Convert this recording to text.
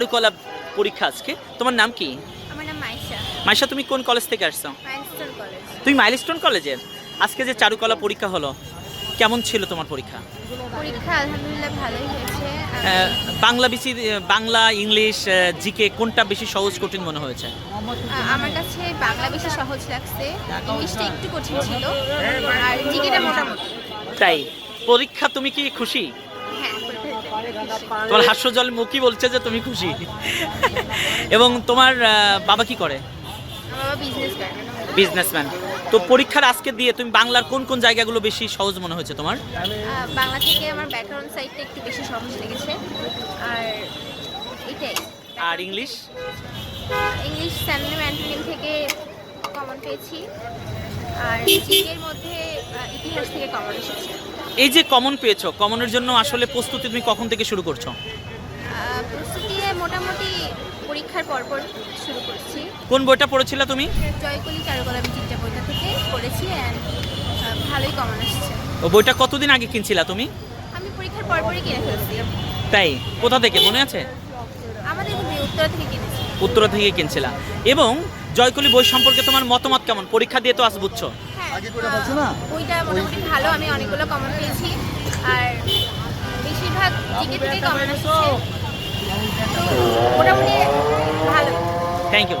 চারুকলা পরীক্ষা আজকে। তোমার নাম কি? আমার নাম মাইশা। মাইশা তুমি কোন কলেজ থেকে আসছো? মাইলস্টোন কলেজ তুমি মাইলস্টোন কলেজের আজকে যে চারুকলা পরীক্ষা হলো কেমন ছিল তোমার পরীক্ষা? পরীক্ষা আলহামদুলিল্লাহ ভালোই হয়েছে। বাংলা বেশি বাংলা ইংলিশ জিকে কোনটা বেশি সহজ কঠিন মনে হয়েছে? আমার কাছে বাংলা বেশি সহজ লাগছে। ইংলিশটা একটু কঠিন ছিল। আর জিকেটা মোটামুটি তাই পরীক্ষা তুমি কি খুশি? তোমার হাস্যজল মুখই বলছে যে তুমি খুশি। এবং তোমার বাবা কি করে? বিজনেসম্যান তো পরীক্ষার আজকে দিয়ে তুমি বাংলার কোন কোন জায়গাগুলো বেশি সহজ মনে হয়েছে তোমার? বাংলা থেকে আমার ব্যাকগ্রাউন্ড সাইডটা একটু বেশি সহজ লেগেছে। আর এটাই। আর ইংলিশ? ইংলিশ স্যান্ডেম অ্যান্টোনিম থেকে কমন পেয়েছি। আর জিকের মধ্যে ইতিহাস থেকে কমন এসেছে। এই যে কমন পেয়েছ কমনের জন্য আসলে প্রস্তুতি তুমি কখন থেকে শুরু করছ? প্রস্তুতি মোটামুটি পরীক্ষার পরপর শুরু করছি। কোন বইটা পড়েছিলে তুমি? জয়কলি চারুকলা বইটা থেকে পড়েছি ভালোই কমন আসছে। ও বইটা কতদিন আগে কিনছিলা তুমি? আমি পরীক্ষার পরপরই কিনে ফেলছি তাই? কোথা থেকে? মনে আছে? আমাদের উত্তরা থেকে কিনেছি। উত্তরা থেকে কিনছিলা। এবং জয়কলি বই সম্পর্কে তোমার মতামত কেমন? পরীক্ষা দিয়ে তো আজ বুঝছ। হ্যাঁ আহ, মোটামুটি ভালো আমি অনেকগুলো কমন পেয়েছি। আর বেশিরভাগ জিকে থেকে কমন আসছে মোটামুটি ভালো। Thank you